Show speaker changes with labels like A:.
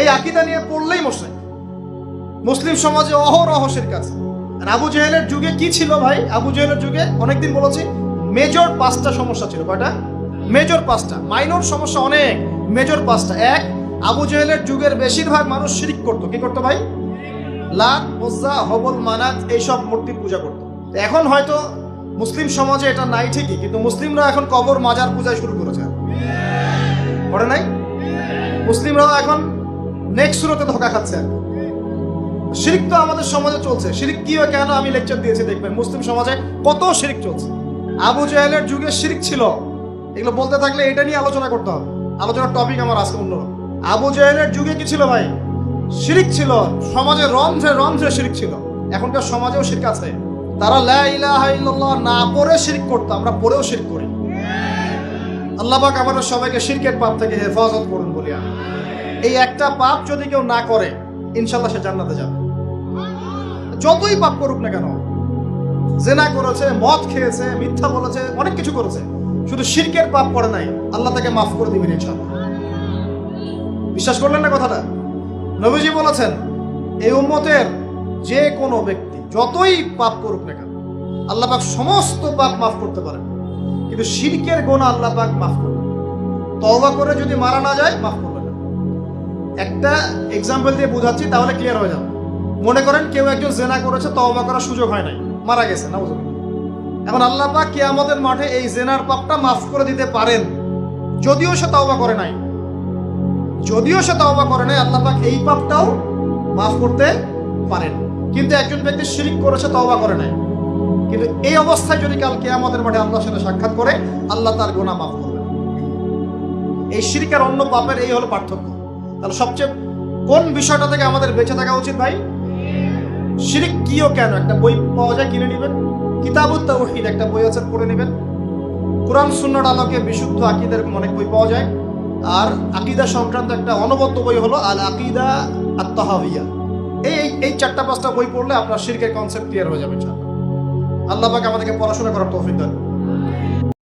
A: এই আকিদা নিয়ে পড়লেই মোশরেক মুসলিম সমাজে অহরহ শিরক আছে আর আবু জেহেলের যুগে কি ছিল ভাই? আবু জেহেলের যুগে অনেকদিন বলেছি, মেজর পাঁচটা সমস্যা ছিল। কয়টা? মেজর পাঁচটা। মাইনর সমস্যা অনেক, মেজর পাঁচটা। এক, আবু জেহেলের যুগের বেশিরভাগ মানুষ শিরিক করতো। কি করতো ভাই? লাত মোজা হবল, মানাত এইসব মূর্তির পূজা করতো। এখন হয়তো মুসলিম সমাজে এটা নাই ঠিকই, কিন্তু মুসলিমরা এখন কবর মাজার পূজা শুরু করেছে। করে নাই? মুসলিমরাও এখন নেক্সট শুরুতে ধোকা খাচ্ছে। শিরিক তো আমাদের সমাজে চলছে। শিরিক কি হয় কেন আমি লেকচার দিয়েছি দেখবেন। মুসলিম সমাজে কত শিরিক চলছে। আবু জাহেলের যুগে শিরিক ছিল। এগুলো বলতে থাকলে এটা নিয়ে আলোচনা করতে হবে। আলোচনার টপিক আমার আজকে অন্যরকম। আবু জাহেলের যুগে কি ছিল ভাই? শিরিক ছিল। সমাজে রন্ধ্রে রন্ধ্রে শিরিক ছিল। এখনকার সমাজেও শিরিক আছে। তারা লা ইলাহা ইল্লাল্লাহ না পড়ে শিরিক করতো। আমরা পড়েও শিরিক করি। আল্লাহ পাক আমাদের সবাইকে শিরকের পাপ থেকে হেফাজত করুন বলি আমি। এই একটা পাপ যদি কেউ না করে, ইনশাল্লাহ সে জান্নাতে যাবে। যতই পাপ করুক না কেন, জেনা করেছে, মদ খেয়েছে, মিথ্যা বলেছে, অনেক কিছু করেছে, শুধু শিরকের পাপ করে নাই, আল্লাহ তাকে মাফ করে দিবেন ইনশাল্লাহ। বিশ্বাস করলেন না কথাটা? নবীজি বলেছেন, এই উম্মতের যে কোনো ব্যক্তি যতই পাপ করুক না কেন, আল্লাহ পাক সমস্ত পাপ মাফ করতে পারেন। কিন্তু শিরকের গোনা আল্লাহ পাক মাফ করবেন। তওবা করে যদি মারা না যায়, মাফ করবেন। না একটা এক্সাম্পল দিয়ে বোঝাচ্ছি, তাহলে ক্লিয়ার হয়ে যাবে। মনে করেন কেউ একজন জেনা করেছে, তওবা করার সুযোগ হয় নাই, মারা গেছে, না বুঝলেন? এখন আল্লাহ পাক কিয়ামতের মাঠে এই জেনার পাপটা মাফ করে দিতে পারেন, যদিও সে তওবা করে নাই। যদিও সে তওবা করে নাই, আল্লাহ পাক এই পাপটাও মাফ করতে পারেন। কিন্তু একজন ব্যক্তি শিরিক করেছে, তওবা করে নাই। কিন্তু এই অবস্থায় যদি কাল কেয়ামতের মাঠে আল্লাহর সাথে সাক্ষাৎ করে, আল্লাহ তার গোনা মাফ করবেন। এই শিরিক আর অন্য পাপের এই হলো পার্থক্য। তাহলে সবচেয়ে কোন বিষয়টা থেকে আমাদের বেঁচে থাকা উচিত ভাই? শিরিক কিও কেন? একটা বই পাওয়া যায়, কিনে নেবেন। কিতাবুত তাওহীদ একটা বই আছে, পড়ে নেবেন। কোরআন সুন্নাহর আলোকে বিশুদ্ধ আকিদার অনেক বই পাওয়া যায়। আর আকিদা সংক্রান্ত একটা অনবদ্য বই হলো আল আকিদা আত্মাহাবিয়া এই, এই- চারটা পাঁচটা বই পড়লে আপনার শিরকের কনসেপ্ট ক্লিয়ার হয়ে যাবে আল্লাহ পাক আমাদেরকে পড়াশোনা করার তৌফিক দান।